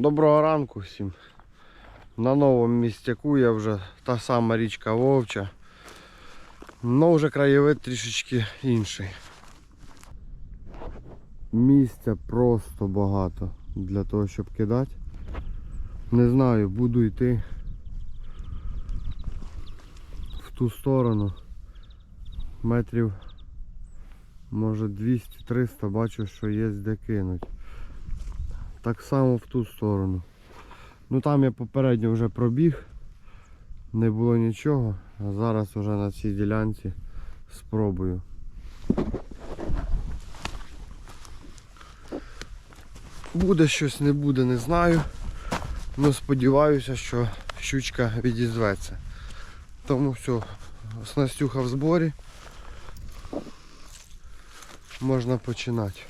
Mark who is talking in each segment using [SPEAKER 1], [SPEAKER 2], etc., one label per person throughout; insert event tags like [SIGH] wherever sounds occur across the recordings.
[SPEAKER 1] Доброго ранку всім. На новому містяку я вже та сама річка Вовча. Но вже краєвид трішечки інший. Місця просто багато для того, щоб кидати. Не знаю, буду йти в ту сторону. Метрів може 200-300 бачу, що є де кинуть. Так само в ту сторону. Ну там я попередньо вже пробіг, не було нічого, а зараз вже на цій ділянці спробую. Буде щось, не буде, не знаю. Ну сподіваюся, що щучка відізветься. Тому все, снастюха в зборі. Можна починати.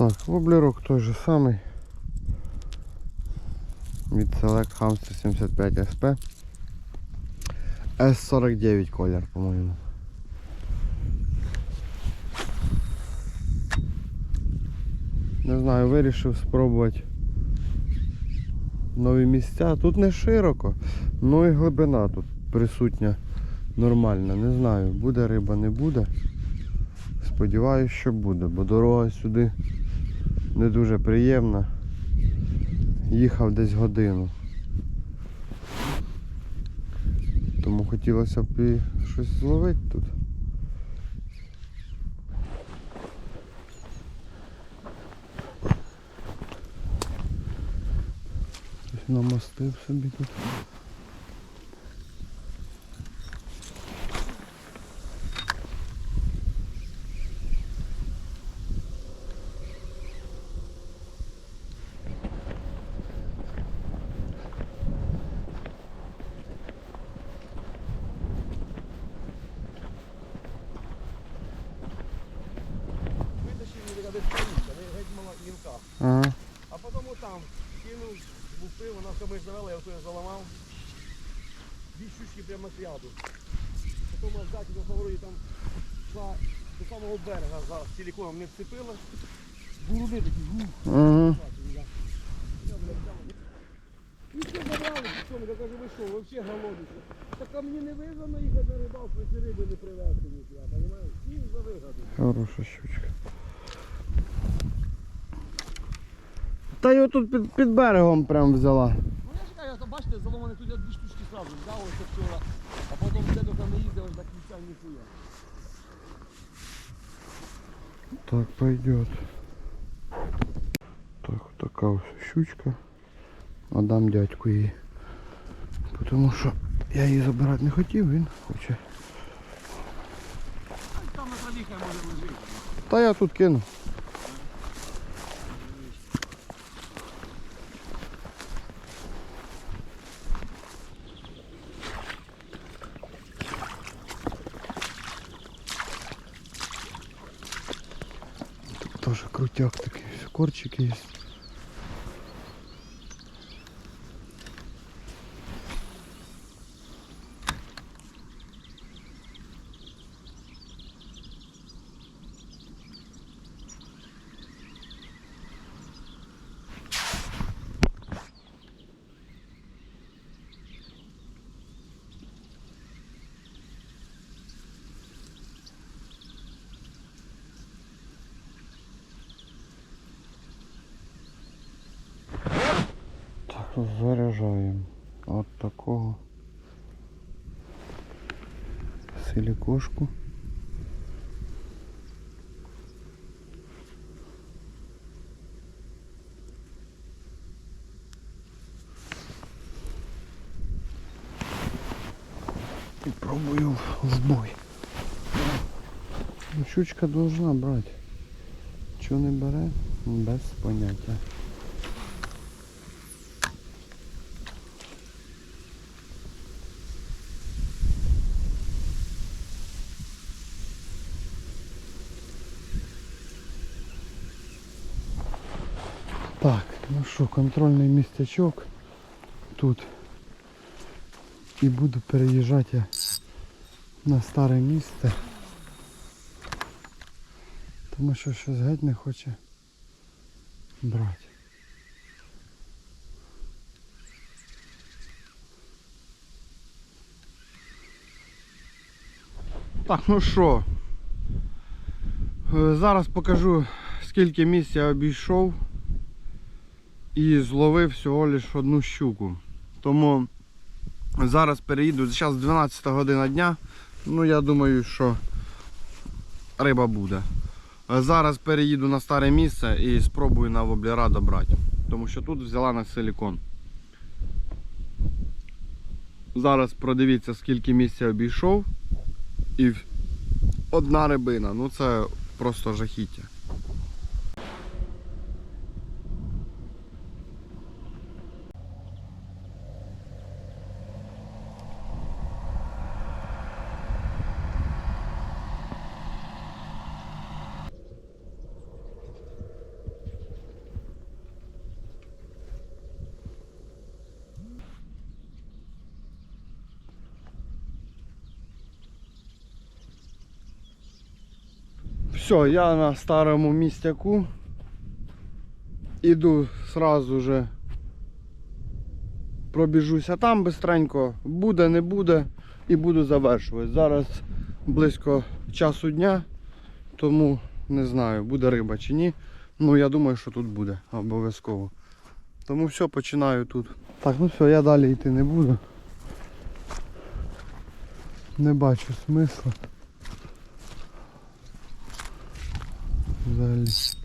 [SPEAKER 1] Так, воблерок той же самий. Від Select Hamster 75 SP. S49 колір, по-моєму. Не знаю, вирішив спробувати нові місця. Тут не широко, ну і глибина тут присутня нормальна. Не знаю, буде риба, не буде. Сподіваюсь, що буде, бо дорога сюди не дуже приємна. Їхав десь годину. Тому хотілося б і щось зловити тут. Намастив собі тут.
[SPEAKER 2] Витащив її така десь повітря, не геть мала мілка.
[SPEAKER 1] Ага.
[SPEAKER 2] А потім там кинув, лупив, вона все ми завела, я я заламав. Дві щучки прямо з ряду. Потім взяти на повороті там йшла до самого берега за силіконом не вцепила. Буруни такі, ух,
[SPEAKER 1] Ага.
[SPEAKER 2] я. Я. І забрали, що я кажу, ви що, взагалі голодні. Так а мені не вигодно їхати на рибалку, якщо риби не привезти ніхуя, розумієш? І за вигоду.
[SPEAKER 1] Хороша щучка. Та його тут під, під берегом прям взяла.
[SPEAKER 2] Ну я кажу, то бачите, заломаний тут я дві штучки сразу взяв ось вчора, а потім де до не їздив аж до кінця ніхуя.
[SPEAKER 1] Так, пойдет. Так, така ось щучка. Отдам дядьку її. Тому що я її забирати не хотів, він хоче.
[SPEAKER 2] Там на може лежить.
[SPEAKER 1] Та я тут кину. Jeez. Заряджаємо. От такого силікошку. І пробую в бой. Щучка должна брати. Чого не бере? Без поняття. Так, ну що, контрольний містечок тут. І буду переїжджати на старе місце. Тому що щось геть не хоче брати. Так, ну що, е, зараз покажу скільки місць я обійшов і зловив всього лиш одну щуку. Тому зараз переїду, зараз 12 година дня, ну я думаю, що риба буде. Зараз переїду на старе місце і спробую на воблера добрати. Тому що тут взяла на силікон. Зараз продивіться скільки місця обійшов. І одна рибина. Ну це просто жахіття. Все, я на старому містяку. Іду сразу же пробіжуся там бистренько, буде, не буде і буду завершувати. Зараз близько часу дня, тому не знаю, буде риба чи ні. Ну я думаю, що тут буде обов'язково. Тому все, починаю тут. Так, ну все, я далі йти не буду. Не бачу смисла. Взагалі.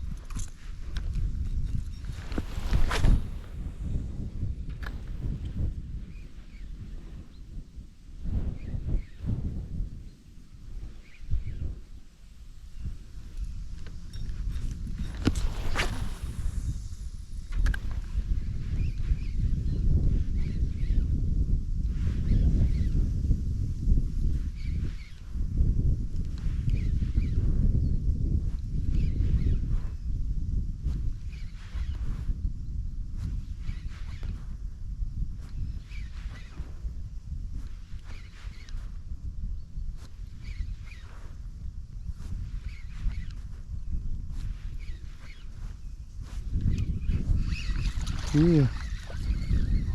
[SPEAKER 1] Є.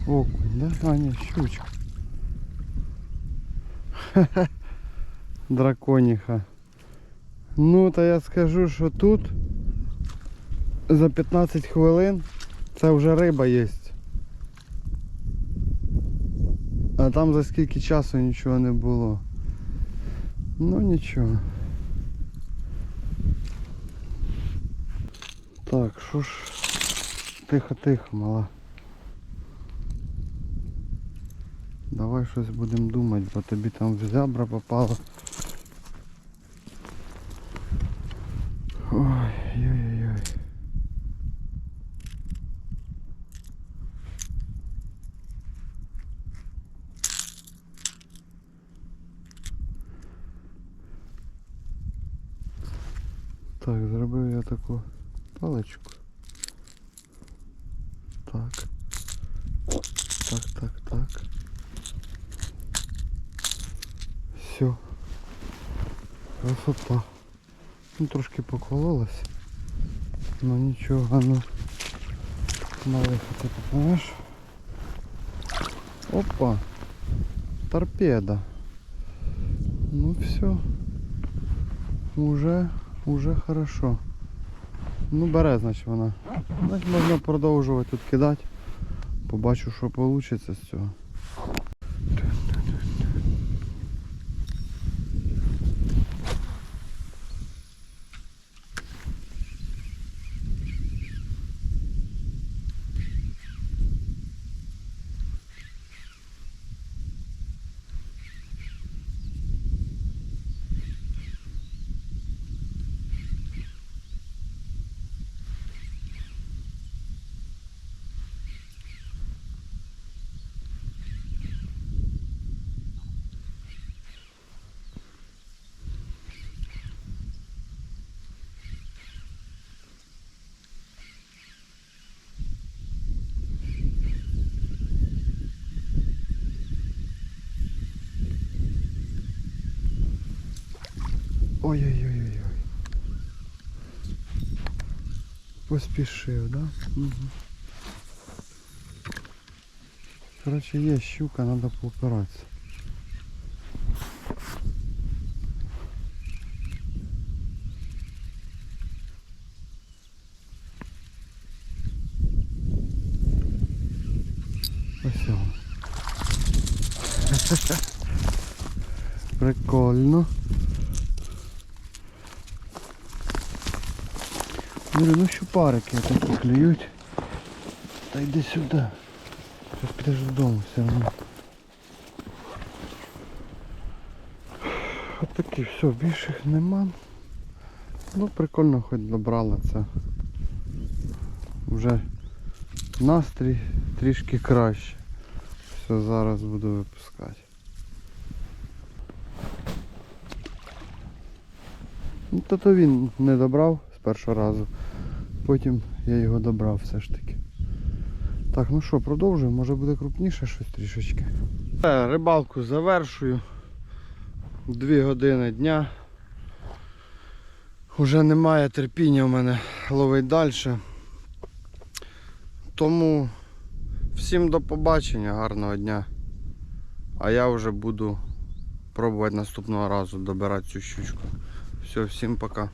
[SPEAKER 1] Окунь, да? А, ні, щучка. Хе-хе. [LAUGHS] Драконіха. Ну, та я скажу, що тут за 15 хвилин це вже риба є. А там за скільки часу нічого не було. Ну нічого. Так, що ж. Тихо, тихо, мала. Давай щось будемо думати, бо тобі там в зябра попало. Ой, ой-ой-ой. Так, зробив я таку паличку. Так. Так, так, так. Все. Красота. Ну, трошки покололась. Ну нічого, ну. Малиха ти попнеш. Опа. Торпеда. Ну все. Уже, уже хорошо. Ну бере, значить вона. Значить можна продовжувати тут кидати. Побачу, що вийде з цього. Ой-ой-ой-ой. Поспішив, да? Угу. Короче, є щука, треба поопиратися. Ось. Прикольно. Блін, ну щупарики такі клюють. Та йди сюди. Зараз підеш додому все одно. От такі, все, більших нема. Ну прикольно хоч добрала це. Вже настрій трішки краще. Все, зараз буду випускати. Ну, то то він не добрав з першого разу. Потім я його добрав все ж таки. Так, ну що, продовжуємо, може буде крупніше щось трішечки. Е, Рибалку завершую. Дві години дня. Уже немає терпіння в мене ловить далі. Тому всім до побачення, гарного дня. А я вже буду пробувати наступного разу добирати цю щучку. Все, всім пока.